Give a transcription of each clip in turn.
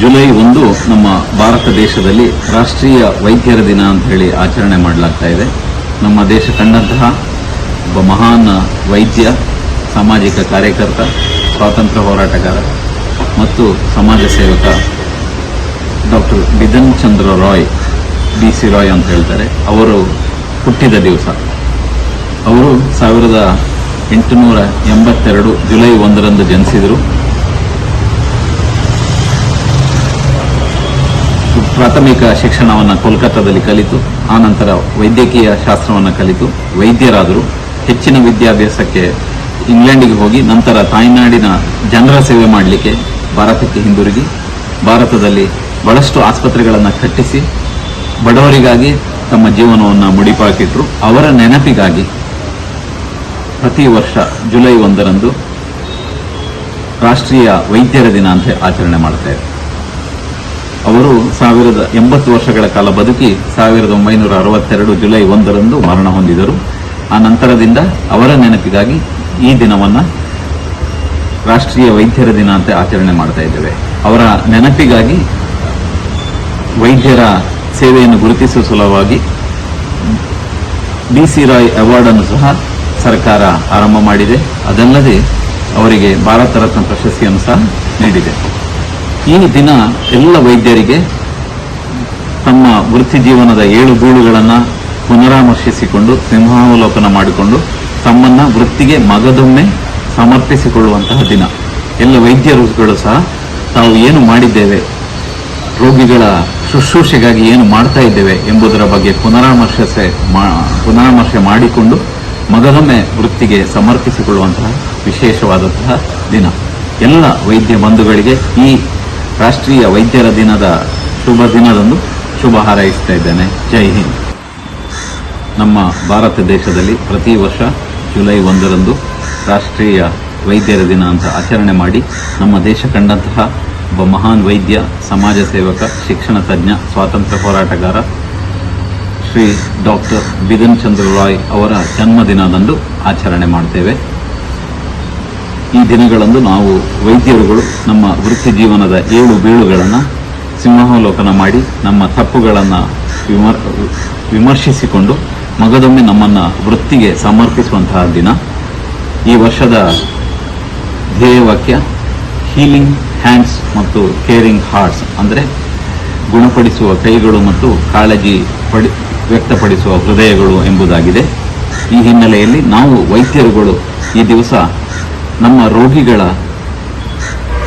July ಒಂದು ನಮ್ಮ ಭಾರತ ದೇಶದಲ್ಲಿ ರಾಷ್ಟ್ರೀಯ ವೈದ್ಯರ ದಿನ ಅಂತ ಹೇಳಿ ಆಚರಣೆ ಮಾಡಲಾಗ್ತಾ ಇದೆ. ನಮ್ಮ ದೇಶ ಕಂಡಂತಹ ಒಬ್ಬ ಮಹಾನ್ ವೈದ್ಯ, ಸಾಮಾಜಿಕ ಕಾರ್ಯಕರ್ತ, ಸ್ವಾತಂತ್ರ್ಯ ಹೋರಾಟಗಾರ ಮತ್ತು ಸಮಾಜ ಸೇವಕ doctor Bidhan Chandra Roy B C Roy ಅಂತ ಹೇಳ್ತಾರೆ. ಅವರು ಹುಟ್ಟಿದ ದಿವಸ. ಅವರು ಸಾವಿರದ ಎಂಟುನೂರ ಎಂಬತ್ತೆರಡು ಜುಲೈ ಒಂದರಂದು ಜನಿಸಿದರು. ಪ್ರಾಥಮಿಕ ಶಿಕ್ಷಣವನ್ನು ಕೋಲ್ಕತ್ತಾದಲ್ಲಿ ಕಲಿತು ಆನಂತರ ವೈದ್ಯಕೀಯ ಶಾಸ್ತ್ರವನ್ನು ಕಲಿತು, ವೈದ್ಯರಾದರು. ಹೆಚ್ಚಿನ ವಿದ್ಯಾಭ್ಯಾಸಕ್ಕೆ ಇಂಗ್ಲೆಂಡಿಗೆ ಹೋಗಿ, ನಂತರ ತಾಯ್ನಾಡಿನ ಜನರ ಸೇವೆ ಮಾಡಲಿಕ್ಕೆ ಭಾರತಕ್ಕೆ ಹಿಂದಿರುಗಿ, ಭಾರತದಲ್ಲಿ ಬಹಳಷ್ಟು ಆಸ್ಪತ್ರೆಗಳನ್ನು ಕಟ್ಟಿಸಿ, ಬಡವರಿಗಾಗಿ ತಮ್ಮ ಜೀವನವನ್ನು ಮುಡಿಪಾಕಿದ್ರು ಅವರ ನೆನಪಿಗಾಗಿ ಪ್ರತಿ ವರ್ಷ ಜುಲೈ ಒಂದರಂದು ರಾಷ್ಟ್ರೀಯ ವೈದ್ಯರ ದಿನ ಅಂತ ಆಚರಣೆ ಮಾಡ್ತಾ ಅವರು ಸಾವಿರದ ಎಂಬತ್ತು ವರ್ಷಗಳ ಕಾಲ ಬದುಕಿ ಸಾವಿರದ ಒಂಬೈನೂರ ಅರವತ್ತೆರಡು ಜುಲೈ ಒಂದರಂದು ಮರಣ ಹೊಂದಿದರು. ಆ ನಂತರದಿಂದ ಅವರ ನೆನಪಿಗಾಗಿ ಈ ದಿನವನ್ನು ರಾಷ್ಟ್ರೀಯ ವೈದ್ಯರ ದಿನ ಅಂತ ಆಚರಣೆ ಮಾಡ್ತಾ ಇದ್ದೇವೆ. ಅವರ ನೆನಪಿಗಾಗಿ ವೈದ್ಯರ ಸೇವೆಯನ್ನು ಗುರುತಿಸುವ ಸಲುವಾಗಿ ಡಿ ಸಿ ರಾಯ್ ಅವಾರ್ಡ್ ಅನ್ನು ಸಹ ಸರ್ಕಾರ ಆರಂಭ ಮಾಡಿದೆ. ಅದಲ್ಲದೆ ಅವರಿಗೆ ಭಾರತ ರತ್ನ ಪ್ರಶಸ್ತಿಯನ್ನು ಸಹ ನೀಡಿದೆ. ಈ ದಿನ ಎಲ್ಲ ವೈದ್ಯರಿಗೆ ತಮ್ಮ ವೃತ್ತಿ ಜೀವನದ ಏಳು ಬೀಳುಗಳನ್ನು ಪುನರಾಮರ್ಶಿಸಿಕೊಂಡು, ಸಿಂಹಾವಲೋಕನ ಮಾಡಿಕೊಂಡು, ತಮ್ಮನ್ನ ವೃತ್ತಿಗೆ ಮಗದೊಮ್ಮೆ ಸಮರ್ಪಿಸಿಕೊಳ್ಳುವಂತಹ ದಿನ. ಎಲ್ಲ ವೈದ್ಯರುಗಳು ಸಹ ತಾವು ಏನು ಮಾಡಿದ್ದೇವೆ, ರೋಗಿಗಳ ಶುಶ್ರೂಷೆಗಾಗಿ ಏನು ಮಾಡ್ತಾ ಇದ್ದೇವೆ ಎಂಬುದರ ಬಗ್ಗೆ ಪುನರಾಮರ್ಶೆ ಪುನರಾಮರ್ಶೆ ಮಾಡಿಕೊಂಡು, ಮಗದೊಮ್ಮೆ ವೃತ್ತಿಗೆ ಸಮರ್ಪಿಸಿಕೊಳ್ಳುವಂತಹ ವಿಶೇಷವಾದಂತಹ ದಿನ. ಎಲ್ಲ ವೈದ್ಯ ಬಂಧುಗಳಿಗೆ ಈ ರಾಷ್ಟ್ರೀಯ ವೈದ್ಯರ ದಿನದ ಶುಭ ದಿನದಂದು ಶುಭ ಹಾರೈಸ್ತಾ ಇದ್ದೇನೆ. ಜೈ ಹಿಂದ್. ನಮ್ಮ ಭಾರತ ದೇಶದಲ್ಲಿ ಪ್ರತಿ ವರ್ಷ ಜುಲೈ ಒಂದರಂದು ರಾಷ್ಟ್ರೀಯ ವೈದ್ಯರ ದಿನ ಅಂತ ಆಚರಣೆ ಮಾಡಿ ನಮ್ಮ ದೇಶ ಕಂಡಂತಹ ಒಬ್ಬ ಮಹಾನ್ ವೈದ್ಯ, ಸಮಾಜ ಸೇವಕ, ಶಿಕ್ಷಣ ತಜ್ಞ, ಸ್ವಾತಂತ್ರ್ಯ ಹೋರಾಟಗಾರ ಶ್ರೀ ಡಾಕ್ಟರ್ ಬಿಧನ್ ಚಂದ್ರ ರಾಯ್ ಅವರ ಜನ್ಮದಿನದಂದು ಆಚರಣೆ ಮಾಡ್ತೇವೆ. ಈ ದಿನಗಳಂದು ನಾವು ವೈದ್ಯರುಗಳು ನಮ್ಮ ವೃತ್ತಿ ಜೀವನದ ಏಳು ಬೀಳುಗಳನ್ನು ಸಿಂಹಾವಲೋಕನ ಮಾಡಿ ನಮ್ಮ ತಪ್ಪುಗಳನ್ನು ವಿಮರ್, ವಿಮರ್ಶಿಸಿಕೊಂಡು ಮಗದೊಮ್ಮೆ ನಮ್ಮನ್ನು ವೃತ್ತಿಗೆ ಸಮರ್ಪಿಸುವಂತಹ ದಿನ. ಈ ವರ್ಷದ ಧ್ಯೇಯವಾಕ್ಯ ಹೀಲಿಂಗ್ ಹ್ಯಾಂಡ್ಸ್ ಮತ್ತು ಕೇರಿಂಗ್ ಹಾರ್ಟ್ಸ್ ಅಂದರೆ ಗುಣಪಡಿಸುವ ಕೈಗಳು ಮತ್ತು ಕಾಳಜಿ ಪಡಿ, ವ್ಯಕ್ತಪಡಿಸುವ ಹೃದಯಗಳು ಎಂಬುದಾಗಿದೆ. ಈ ಹಿನ್ನೆಲೆಯಲ್ಲಿ ನಾವು ವೈದ್ಯರುಗಳು ಈ ದಿವಸ ನಮ್ಮ ರೋಗಿಗಳ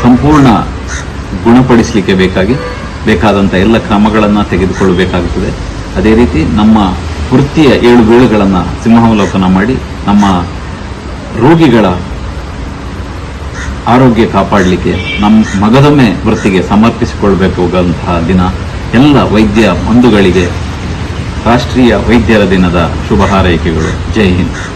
ಸಂಪೂರ್ಣ ಗುಣಪಡಿಸಲಿಕ್ಕೆ ಬೇಕಾಗಿ ಬೇಕಾದಂಥ ಎಲ್ಲ ಕ್ರಮಗಳನ್ನು ತೆಗೆದುಕೊಳ್ಳಬೇಕಾಗುತ್ತದೆ. ಅದೇ ರೀತಿ ನಮ್ಮ ವೃತ್ತಿಯ ಏಳು ಬೀಳುಗಳನ್ನು ಸಿಂಹಾವಲೋಕನ ಮಾಡಿ ನಮ್ಮ ರೋಗಿಗಳ ಆರೋಗ್ಯ ಕಾಪಾಡಲಿಕ್ಕೆ ನಮ್ಮ ಮಗದೊಮ್ಮೆ ವೃತ್ತಿಗೆ ಸಮರ್ಪಿಸಿಕೊಳ್ಬೇಕಾದಂತಹ ದಿನ. ಎಲ್ಲ ವೈದ್ಯ ಬಂಧುಗಳಿಗೆ ರಾಷ್ಟ್ರೀಯ ವೈದ್ಯರ ದಿನದ ಶುಭ ಹಾರೈಕೆಗಳು. ಜೈ ಹಿಂದ್.